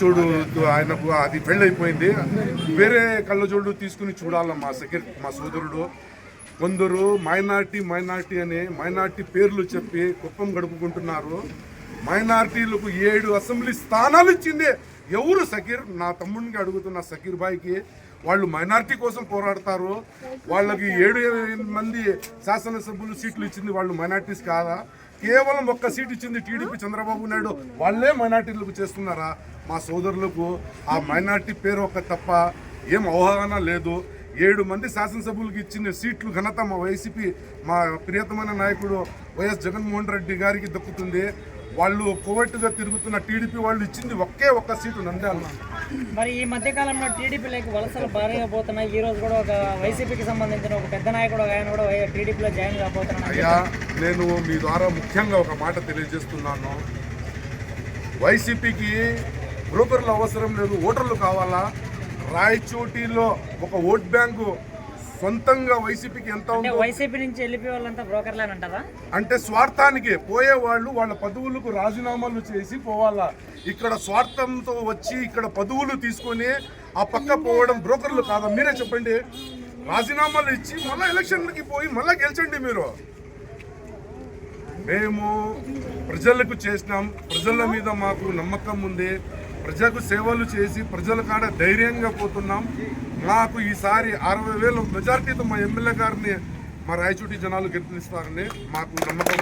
చూడు ఆయనకు అది పెళ్ళి అయిపోయింది వేరే కళ్ళజోడు తీసుకుని చూడాల మా సెక్యూరి మా సోదరుడు? కొందరు మైనార్టీ మైనార్టీ అని మైనార్టీ పేర్లు చెప్పి కుప్పం గడుపుకుంటున్నారు. మైనార్టీలకు ఏడు అసెంబ్లీ స్థానాలు ఇచ్చింది. ఎవరు సకీర్ నా తమ్ముడికి అడుగుతున్న సకీర్ బాయ్కి. వాళ్ళు మైనార్టీ కోసం పోరాడతారు. వాళ్ళకి ఏడు మంది శాసనసభ్యులు సీట్లు ఇచ్చింది వాళ్ళు మైనార్టీస్ కాదా? కేవలం ఒక్క సీట్ ఇచ్చింది టీడీపీ చంద్రబాబు నాయుడు. వాళ్ళే మైనార్టీలకు చేస్తున్నారా? మా సోదరులకు ఆ మైనార్టీ పేరు ఒక తప్ప ఏం అవగాహన లేదు. ఏడు మంది శాసనసభ్యులకు ఇచ్చిన సీట్లు ఘనత మా వైసీపీ మా ప్రియతమైన నాయకుడు వైఎస్ జగన్మోహన్ రెడ్డి గారికి దక్కుతుంది. వాళ్ళు కోవట్టుగా తిరుగుతున్న టీడీపీ వాళ్ళు ఇచ్చింది ఒకే ఒక్క సీటు నంద్యాల మరి ఈ మధ్య కాలంలో టీడీపీలోకి వలసలు భారీగా పోతున్నాయి. ఈ రోజు కూడా ఒక వైసీపీకి సంబంధించిన ఒక పెద్ద నాయకుడు ఆయన కూడా టీడీపీలో జాయిన్ కాబోతున్నాడు. అయ్యా నేను మీ ద్వారా ముఖ్యంగా ఒక మాట తెలియజేస్తున్నాను. వైసీపీకి బ్రోకర్లు అవసరం లేదు ఓటర్లు కావాలా? రాయచోటిలో ఒక ఓట్ బ్యాంకు సొంతంగా వైసీపీకి ఎంత ఉందో వైసీపీ నుంచి వెళ్ళిపోయే వాళ్ళంతా బ్రోకర్లే అంటారా? అంటే స్వార్థానికి పోయేవాళ్ళు వాళ్ళ పదవులకు రాజీనామాలు చేసి పోవాలా. ఇక్కడ స్వార్థంతో వచ్చి ఇక్కడ పదవులు తీసుకొని ఆ పక్క పోవడం బ్రోకర్లు కాదా? మీరే చెప్పండి. రాజీనామాలు ఇచ్చి మళ్ళీ ఎలక్షన్లకి పోయి మళ్ళీ గెలిచండి మీరు. మేము ప్రజలకు చేసినాం. ప్రజల మీద మాకు నమ్మకం ఉంది. ప్రజలకు సేవలు చేసి ప్రజల కాడ ధైర్యంగా పోతున్నాం. మాకు ఈసారి అరవై వేలు మెజార్టీతో మా ఎమ్మెల్యే గారిని మా రాయచూటి జనాలు గెలిపిస్తారని మాకు నమ్మకం